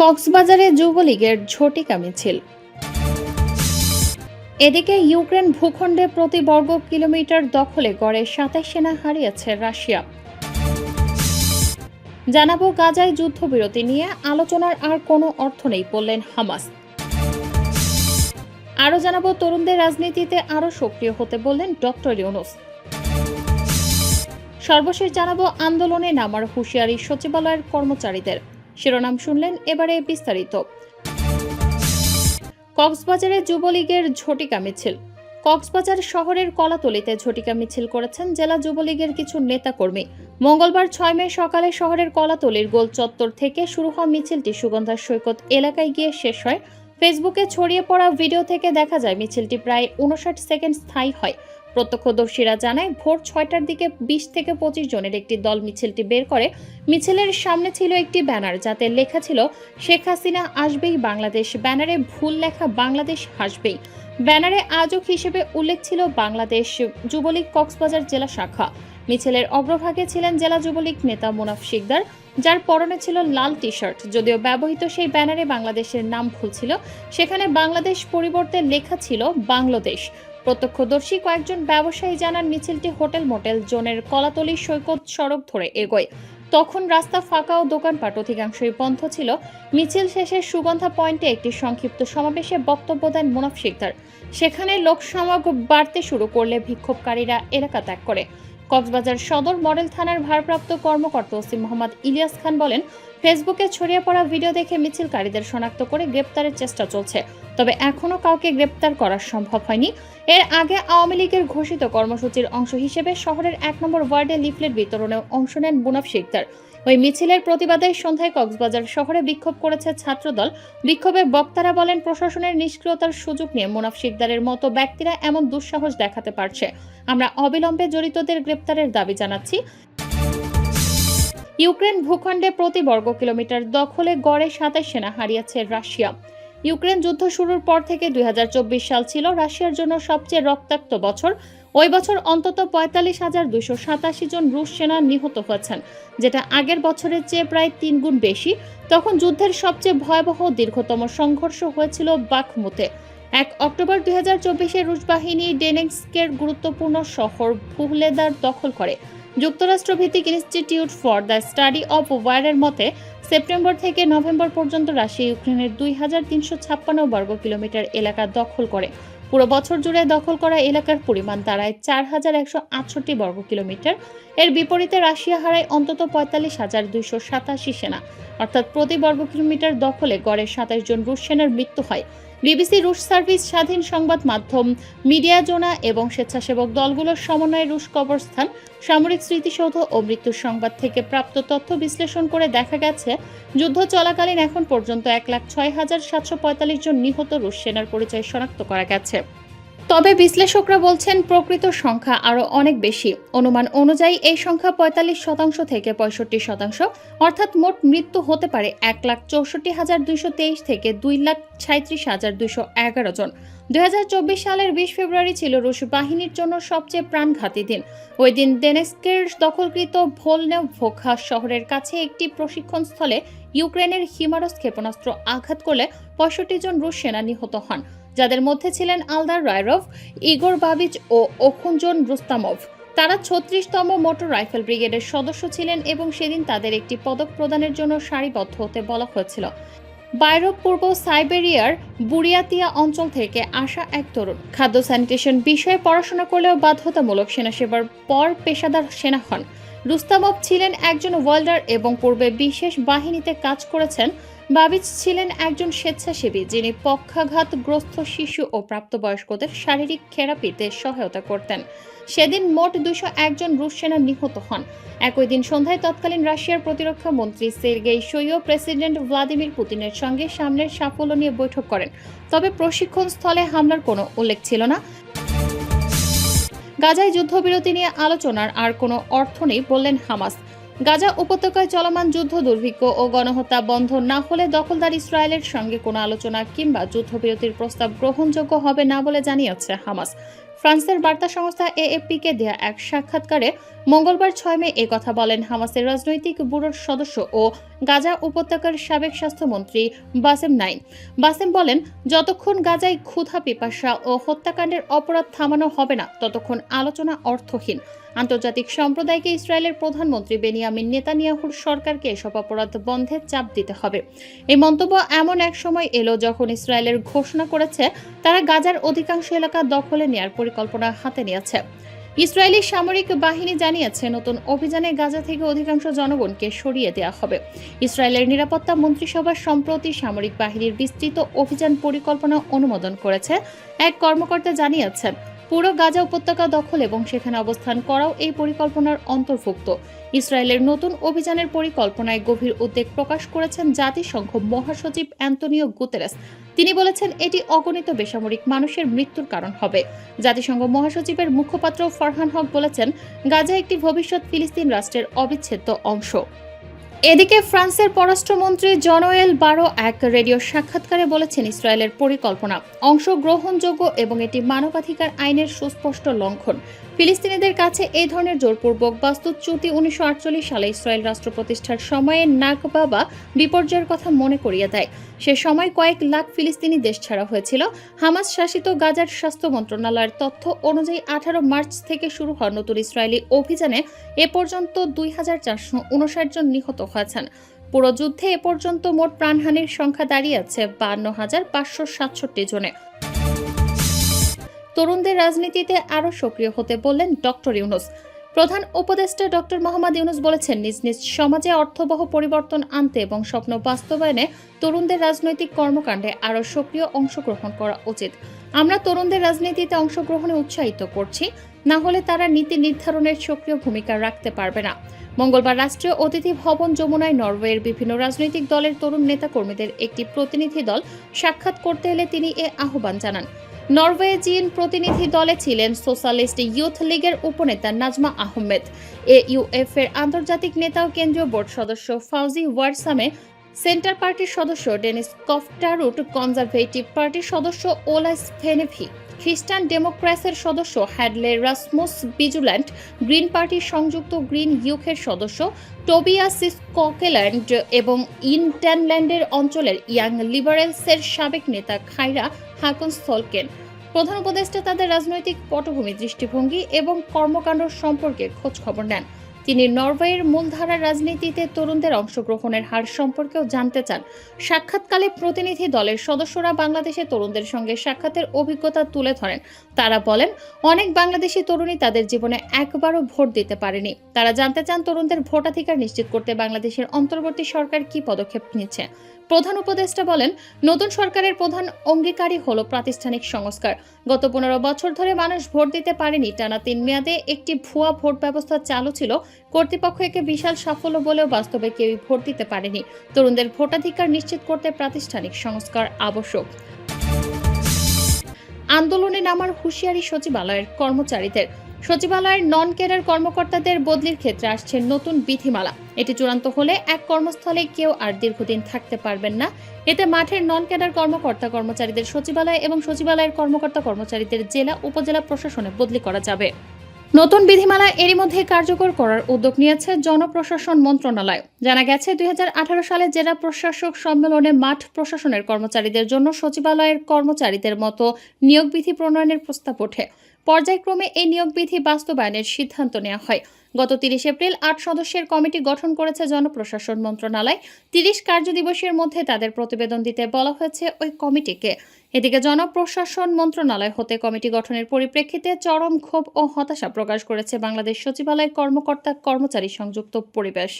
কক্সবাজারে যুবলীগের ঝটিকা মিছিল। এদিকে ইউক্রেন ভূখণ্ডে প্রতি বর্গ কিলোমিটার দখলে গড়ে সাতাশ সেনা হারিয়েছে রাশিয়া। জানাব গাজায় যুদ্ধবিরতি নিয়ে আলোচনার আর কোনো অর্থ নেই বললেন হামাস। আরও জানাব তরুণদের রাজনীতিতে আরও সক্রিয় হতে বললেন ডক্টর ইউনুস। সর্বশেষ জানাব আন্দোলনে নামার হুঁশিয়ারি সচিবালয়ের কর্মচারীদের। শিরোনাম শুনলেন এবারে বিস্তারিত। কক্সবাজারে যুবলীগের ঝটিকা মিছিল। কক্সবাজার শহরের কলাতলিতে ঝটিকা মিছিল করেছেন জেলা যুবলীগের কিছু নেতাকর্মী। মঙ্গলবার ছয় মে সকালে শহরের কলাতলির গোল চত্বর থেকে শুরু হওয়া মিছিলটি সুগন্ধা সৈকত এলাকায় গিয়ে শেষ হয়। ফেসবুকে ছড়িয়ে পড়া ভিডিও থেকে দেখা যায়, মিছিলটি প্রায় উনষাট সেকেন্ড স্থায়ী হয়। প্রত্যক্ষদর্শীরা জানায়, ভোর ছয়টার দিকে বিশ থেকে পঁচিশ জনের একটি দল মিছিলটি বের করে। মিছিলের সামনে ছিল একটি ব্যানার যাতে লেখা ছিল, শেখ হাসিনা আসবেই বাংলাদেশ। ব্যানারে ভুল লেখা, বাংলাদেশ হাসবেই। ব্যানারে আজক হিসেবে উল্লেখ ছিল, বাংলাদেশ যুবলীগ কক্সবাজার জেলা শাখা। মিছিলের অগ্রভাগে ছিলেন জেলা যুবলীগ নেতা মুনাফ শিকদার, যার পরনে ছিল লাল টি শার্ট যদিও ব্যবহৃত সেই ব্যানারে বাংলাদেশের নাম ভুল ছিল, সেখানে বাংলাদেশ পরিবর্তে লেখা ছিল, বাংলাদেশ। প্রত্যক্ষদর্শী কয়েকজন ব্যবসায়ী জানান মিছিলটি হোটেল মোটেল জোনের কলাতলি সৈকত সড়ক ধরে এগোয়। তখন রাস্তা ফাঁকা ও দোকানপাট অধিকাংশই বন্ধ ছিল। মিছিল শেষে সুগন্ধা পয়েন্টে একটি সংক্ষিপ্ত সমাবেশে বক্তব্য দেন মুনাফ শিকদার। সেখানে লোকসমাগ বাড়তে শুরু করলে বিক্ষোভকারীরা এলাকা ত্যাগ করে। কক্সবাজার সদর মডেল থানার ভারপ্রাপ্ত কর্মকর্তা ওসি মোহাম্মদ ইলিয়াস খান বলেন, ফেসবুকে ছড়িয়ে পড়া ভিডিও দেখে মিছিলকারীদের শনাক্ত করে গ্রেপ্তারের চেষ্টা চলছে। তবে এখনও কাউকে গ্রেপ্তার করা সম্ভব হয়নি। এর আগে আওয়ামী লীগের ঘোষিত কর্মসূচির অংশ হিসেবে শহরের এক নম্বর ওয়ার্ডে লিফলেট বিতরণেও অংশ নেন মুনাফ শিকদার। ওই মিছিলের প্রতিবাদে সন্ধ্যায় কক্সবাজার শহরে বিক্ষোভ করেছে ছাত্রদল। বিক্ষোভে বক্তারা বলেন, প্রশাসনের নিষ্ক্রিয়তার সুযোগ নিয়ে মুনাফ শিকদারের মতো ব্যক্তিরা এমন দুঃসাহস দেখাতে পারছে। আমরা অবিলম্বে জড়িতদের গ্রেপ্তারের দাবি জানাচ্ছি। ইউক্রেন ভূখণ্ডে প্রতি বর্গ কিলোমিটার দখলে গড়ে সাতাশ সেনা হারিয়েছে রাশিয়া। ইউক্রেন যুদ্ধ শুরুর পর থেকে দুই হাজার চব্বিশ সাল ছিল রাশিয়ার জন্য সবচেয়ে রক্তাক্ত বছর। ওই বছর অন্তত পঁয়তাল্লিশ হাজার দুশো সাতাশি জন রুশ সেনা নিহত হয়েছেন, যেটা আগের বছরের চেয়ে প্রায় তিন গুণ বেশি। তখন যুদ্ধের সবচেয়ে ভয়াবহ দীর্ঘতম সংঘর্ষ হয়েছিল বাখমুতে। এক অক্টোবর দুই হাজার চব্বিশে রুশ বাহিনী ডেনেক্সকের গুরুত্বপূর্ণ শহর ভুহলেদার দখল করে। যুক্তরাষ্ট্রভিত্তিক institute for the study of ওয়ারের মতে, সেপ্টেম্বর থেকে নভেম্বর পর্যন্ত রাশিয়া ইউক্রেনের দুই হাজার তিনশো ছাপ্পান্ন বর্গ কিলোমিটার এলাকা দখল করে। পুরো বছর জুড়ে দখল করা এলাকার পরিমাণ দাঁড়ায় চার হাজার একশো আটষট্টি বর্গ কিলোমিটার। এর বিপরীতে রাশিয়া হারায় অন্তত পঁয়তাল্লিশ হাজার দুইশো সাতাশি সেনা। অর্থাৎ প্রতি বর্গ কিলোমিটার দখলে গড়ে সাতাশ জন রুশ সেনার মৃত্যু হয়। বিবিসি রুশ সার্ভিস স্বাধীন সংবাদ মাধ্যম, মিডিয়া জোনা এবং স্বেচ্ছাসেবক দলগুলোর সমন্বয়ে রুশ কবরস্থান, সামরিক স্মৃতিসৌধ ও মৃত্যুর সংবাদ থেকে প্রাপ্ত তথ্য বিশ্লেষণ করে দেখা গেছে, যুদ্ধ চলাকালীন এখন পর্যন্ত এক লাখ ছয় হাজার সাতশো পঁয়তাল্লিশ জন নিহত রুশ সেনার পরিচয় শনাক্ত করা গেছে। তবে বিশ্লেষকরা বলছেন, প্রকৃত সংখ্যা আরও অনেক বেশি। অনুমান অনুযায়ী এই সংখ্যা পঁয়তাল্লিশ শতাংশ থেকে পঁয়ষট্টি শতাংশ, অর্থাৎ মোট মৃত্যু হতে পারে এক লাখ চৌষট্টি হাজার দুইশো তেইশ থেকে দুই লাখ সাঁত্রিশ হাজার দুইশো এগারো জন। দু হাজার চব্বিশ সালের বিশ ফেব্রুয়ারি ছিল রুশ বাহিনীর জন্য সবচেয়ে প্রাণঘাতী দিন। ওই দিন ডেনেস্কের দখলকৃত ভোলনে ভোখা শহরের কাছে একটি প্রশিক্ষণ স্থলে ইউক্রেনের হিমারস ক্ষেপণাস্ত্র আঘাত করলে পঁয়ষট্টি জন রুশ সেনা নিহত হন। যাদের মধ্যে ছিলেন আলদার রায়রভ ইগোর বাবিচ ও ওখুনজন রুস্তামভ। তারা ছত্রিশতম মোটর রাইফেল ব্রিগেডের সদস্য ছিলেন এবং সেদিন তাদের একটি পদক প্রদানের জন্য সারিবদ্ধ হতে বলা হয়েছিল। বাইরব পূর্ব সাইবেরিয়ার বুরিয়াতিয়া অঞ্চল থেকে আসা এক তরুণ। খাদ্য, স্যানিটেশন বিষয়ে পড়াশোনা করলেও বাধ্যতামূলক সেনা সেবার পর পেশাদার সেনা হন। রুস্তামভ ছিলেন একজন ওয়েল্ডার এবং পূর্বে বিশেষ বাহিনীতে কাজ করেছেন। বাবিজ ছিলেন একজন স্বেচ্ছাসেবী, যিনি পক্ষাঘাতগ্রস্ত শিশু ও প্রাপ্তবয়স্কদের শারীরিক থেরাপিতে সহায়তা করতেন। সেদিন মোট দুশো একজন রুশ সেনা নিহত হন। একই দিন সন্ধ্যায় তৎকালীন রাশিয়ার প্রতিরক্ষা মন্ত্রী সের্গেই সৈয় প্রেসিডেন্ট ভ্লাদিমির পুতিনের সঙ্গে সামনের সাফল্য নিয়ে বৈঠক করেন। তবে প্রশিক্ষণ স্থলে হামলার কোনো উল্লেখ ছিল না। গাজায় যুদ্ধবিরতি নিয়ে আলোচনার আর কোনো অর্থ নেই বললেন হামাস। গাজা উপত্যকায় চলমান যুদ্ধ দুর্ভিক্ষ ও গণহত্যা বন্ধ না হলে দখলদার ইসরায়েলের সঙ্গে কোনো আলোচনা কিংবা যুদ্ধবিরতির প্রস্তাব গ্রহণযোগ্য হবে না বলে জানিয়েছে হামাস। ফ্রান্সের বার্তা সংস্থা এএফপিকে দেয়া এক সাক্ষাৎকারে মঙ্গলবার ছয় মে এ কথা বলেন হামাসের রাজনৈতিক ব্যুরোর সদস্য ও গাজা উপত্যকার সাবেক স্বাস্থ্যমন্ত্রী বাসেম নাইন। বাসেম বলেন, যতক্ষণ গাজায় ক্ষুধা, পিপাসা ও হত্যাকাণ্ডের অপরাধ থামানো হবে না, ততক্ষণ আলোচনা অর্থহীন। আন্তর্জাতিক সম্প্রদায়কে ইসরায়েলের প্রধানমন্ত্রী বেনিয়ামিন নেতানিয়াহুর সরকারকে এসব অপরাধ বন্ধে চাপ দিতে হবে। এই মন্তব্য এমন এক সময় এলো যখন ইসরায়েলের ঘোষণা করেছে, তারা গাজার অধিকাংশ এলাকা দখলে নেয়ার পরিকল্পনা হাতে নিয়েছে। ইসরায়েলি সামরিক বাহিনী জানিয়েছে, নতুন অভিযানে গাজা থেকে অধিকাংশ জনগণকে সরিয়ে দেওয়া হবে। ইসরায়েলের নিরাপত্তা মন্ত্রিসভা সম্প্রতি সামরিক বাহিনীর বিস্তৃত অভিযান পরিকল্পনা অনুমোদন করেছে। এক কর্মকর্তা জানিয়েছেন পুরো গাজা উপত্যকা দখল এবং সেখানে অবস্থান করাও এই পরিকল্পনার অন্তর্ভুক্ত। ইসরায়েলের নতুন অভিযানের পরিকল্পনায় গভীর উদ্বেগ প্রকাশ করেছেন জাতিসংঘ মহাসচিব অ্যান্তনিও গুতেরেস। তিনি বলেছেন, এটি অগণিত বেসামরিক মানুষের মৃত্যুর কারণ হবে। জাতিসংঘ মহাসচিবের মুখপাত্র ফরহান হক বলেছেন, গাজা একটি ভবিষ্যৎ ফিলিস্তিন রাষ্ট্রের অবিচ্ছেদ্য অংশ। এদিকে ফ্রান্সের পররাষ্ট্রমন্ত্রী জনোয়েল বারো এক রেডিও সাক্ষাৎকারে বলেছেন ইসরায়েলের পরিকল্পনা, অংশগ্রহণযোগ্য এবং এটি মানবাধিকার আইনের সুস্পষ্ট লঙ্ঘন। ফিলিস্তিনিদের কাছে এই ধরনের জোরপূর্বক বাস্তুচ্যুতি উনিশশো আটচল্লিশ সালে ইসরায়েল রাষ্ট্র প্রতিষ্ঠার সময়ে নাকবা বা বিপর্যয়ের কথা মনে করিয়ে দেয়। সে সময় কয়েক লাখ ফিলিস্তিনি দেশ ছাড়া হয়েছিল। হামাস শাসিত গাজার স্বাস্থ্য মন্ত্রণালয়ের তথ্য অনুযায়ী আঠারো মার্চ থেকে শুরু হওয়া নতুন ইসরায়েলি অভিযানে এ পর্যন্ত দুই হাজার চারশো উনষাট জন নিহত হয়েছেন। পুরো যুদ্ধে এ পর্যন্ত মোট প্রাণহানির সংখ্যা দাঁড়িয়েছে বান্ন হাজার পাঁচশো সাতষট্টি জনে। তরুণদের রাজনীতিতে আরও সক্রিয় হতে বললেন ডক্টর ইউনুস। প্রধান উপদেষ্টা ডক্টর মোহাম্মদ ইউনুস বলেছেন, নিজ নিজ সমাজে অর্থবহ পরিবর্তন আনতে এবং স্বপ্ন বাস্তবায়নে তরুণদের রাজনৈতিক কর্মকাণ্ডে আরও সক্রিয় অংশগ্রহণ করা উচিত। আমরা তরুণদের রাজনীতিতে অংশগ্রহণে উৎসাহিত করছি, না হলে তারা নীতি নির্ধারণের সক্রিয় ভূমিকা রাখতে পারবে না। মঙ্গলবার রাষ্ট্রীয় অতিথি ভবন যমুনায় নরওয়ের বিভিন্ন রাজনৈতিক দলের তরুণ নেতাকর্মীদের একটি প্রতিনিধি দল সাক্ষাৎ করতে এলে তিনি এ আহ্বান জানান। নরওয়েজিয়ান প্রতিনিধি দলে ছিলেন সোশ্যালিস্ট ইউথ লীগের উপনেতা নাজমা আহমেদ। এ ইউএফ এর আন্তর্জাতিক নেতা ও কেন্দ্রীয় বোর্ড সদস্য ফাউজি ওয়ারসামে সেন্টার পার্টির সদস্য ডেনিস কফটারুট, কনজারভেটিভ পার্টির সদস্য ওলাস ফেনেভি খ্রিস্টান ডেমোক্রেসের সদস্য হ্যাডলে রাসমুস বিজুল্যান্ড, গ্রিন পার্টির সংযুক্ত গ্রিন ইউকের সদস্য টোবিয়াসিস ককেল্যান্ড এবং ইন্টানল্যান্ডের অঞ্চলের ইয়াং লিবারেলসের সাবেক নেতা খাইরা হাকুন সলকেন প্রধান উপদেষ্টা তাদের রাজনৈতিক পটভূমি, দৃষ্টিভঙ্গি এবং কর্মকাণ্ড সম্পর্কে খোঁজ খবর নেন। তিনি নরওয়ের মূলধারার রাজনীতিতে তরুণদের অংশগ্রহণের হার সম্পর্কেও জানতে চান। সাক্ষাৎকালে প্রতিনিধি দলের সদস্যরা বাংলাদেশে তরুণদের সঙ্গে সাক্ষাতের অভিজ্ঞতা তুলে ধরেন। তারা বলেন, অনেক বাংলাদেশি তরুণী তাদের জীবনে একবারও ভোট দিতে পারেনি। তারা জানতে চান তরুণদের ভোটাধিকার নিশ্চিত করতে বাংলাদেশের অন্তর্বর্তী সরকার কি পদক্ষেপ নিচ্ছে। প্রধান উপদেষ্টা বলেন, নতুন সরকারের প্রধান অঙ্গীকারই হল প্রাতিষ্ঠানিক সংস্কার। গত পনেরো বছর ধরে মানুষ ভোট দিতে পারেনি। টানা তিন মেয়াদে একটি ভুয়া ভোট ব্যবস্থা চালু ছিল। কর্তৃপক্ষ একে বিশাল সাফল্য বলেও বাস্তবে কেউই ভোট দিতে পারেনি। তরুণদের ভোটাধিকার নিশ্চিত করতে প্রাতিষ্ঠানিক সংস্কার আবশ্যক। আন্দোলনে নামার হুঁশিয়ারি সচিবালয়ের কর্মচারীদের। সচিবালয়ের নন ক্যাডার কর্মকর্তাদের বদলির ক্ষেত্রে আসছে নতুন বিধিমালা। এটি চূড়ান্ত হলে এক কর্মস্থলে কেউ আর দীর্ঘদিন থাকতে পারবেন না। এতে মাঠের নন ক্যাডার কর্মকর্তা কর্মচারীদের সচিবালয় এবং সচিবালয়ের কর্মকর্তা কর্মচারীদের জেলা, উপজেলা প্রশাসনে বদলি করা যাবে। নতুন বিধিমালা এরই মধ্যে কার্যকর করার উদ্যোগ নিয়েছে জনপ্রশাসন মন্ত্রণালয়। জানা গেছে, দুই হাজার আঠারো সালে জেলা প্রশাসক সম্মেলনে মাঠ প্রশাসনের কর্মচারীদের জন্য সচিবালয়ের কর্মচারীদের মতো নিয়োগ বিধি প্রণয়নের প্রস্তাব ওঠে। পর্যায়ক্রমে এই নিয়োগ বিধি বাস্তবায়নের সিদ্ধান্ত নেওয়া হয়। গত তিরিশ এপ্রিল আট সদস্যের কমিটি গঠন করেছে জনপ্রশাসন মন্ত্রণালয়। তিরিশ কার্যদিবসের মধ্যে তাদের প্রতিবেদন দিতে বলা হয়েছে ওই কমিটিকে। এদিকে জনপ্রশাসন মন্ত্রণালয় হতে কমিটি গঠনের পরিপ্রেক্ষিতে চরম ক্ষোভ ও হতাশা প্রকাশ করেছে বাংলাদেশ সচিবালয় কর্মকর্তা কর্মচারী সংযুক্ত পরিবেশ।